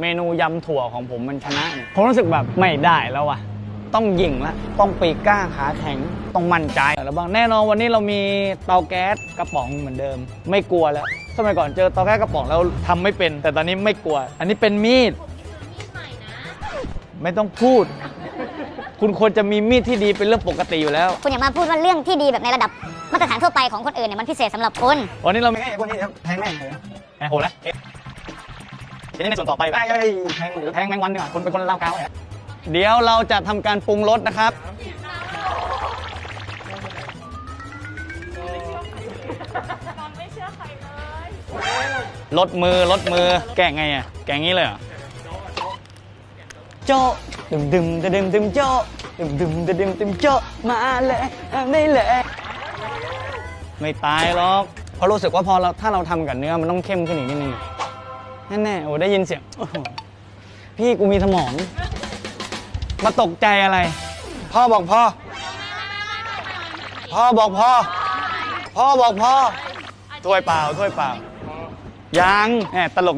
เมนูยำถั่วของผมมันชนะเนี่ยผมรู้สึกแบบไม่ได้แล้วว่ะต้องหยิ่งละต้องปีกกล้าขาแข็งต้องมั่นใจแล้วบ้างแน่นอนวันนี้เรามีเตาแก๊สกระป๋องเหมือนเดิม ไม่กลัวแล้วสมัยก่อนเจอเตาแก๊สกระป๋องแล้วทำไม่เป็น แต่ตอนนี้ไม่กลัว อันนี้เป็นมีด ไม่ต้องพูด คุณควรจะมีมีดที่ดีเป็นเรื่องปกติอยู่แล้ว คุณอย่ามาพูดว่าเรื่องที่ดีแบบในระดับมาตรฐานทั่วไปของคนอื่นเนี่ยมันพิเศษสำหรับคุณ วันนี้เราไม่ให้พวกนี้ครับแทงแม่งเลยแทงโหแล้วเอ๊ะ ทีนี้ในส่วนต่อไปไอ้ไอ้แทงแทงแมงวันดีกว่าคนเป็นคนเล่ากาวเนี่ยเดี๋ยวเราจะทำการปรุงรสนะครับลดมือลดมือแกะไงอะแกะงี้เลยเหรอโจะดึมดึมดึมดึมดึมโจะดึมดึมดึมดึมดึมโจะมาเลยไม่เลยไม่ตายหรอกเพราะรู้สึกว่าพอเราถ้าเราทำกับเนื้อมันต้องเข้มขึ้นอีกนิดนึง นั่นแน่โอ้ได้ยินเสียงโอ้โหพี่กูมีสมอง มาตกใจอะไร พ่อบอกพ่อ พ่อบอกพ่อ พ่อบอกพ่อถ้วยเปล่าถ้วยเปล่ายังแหมตลก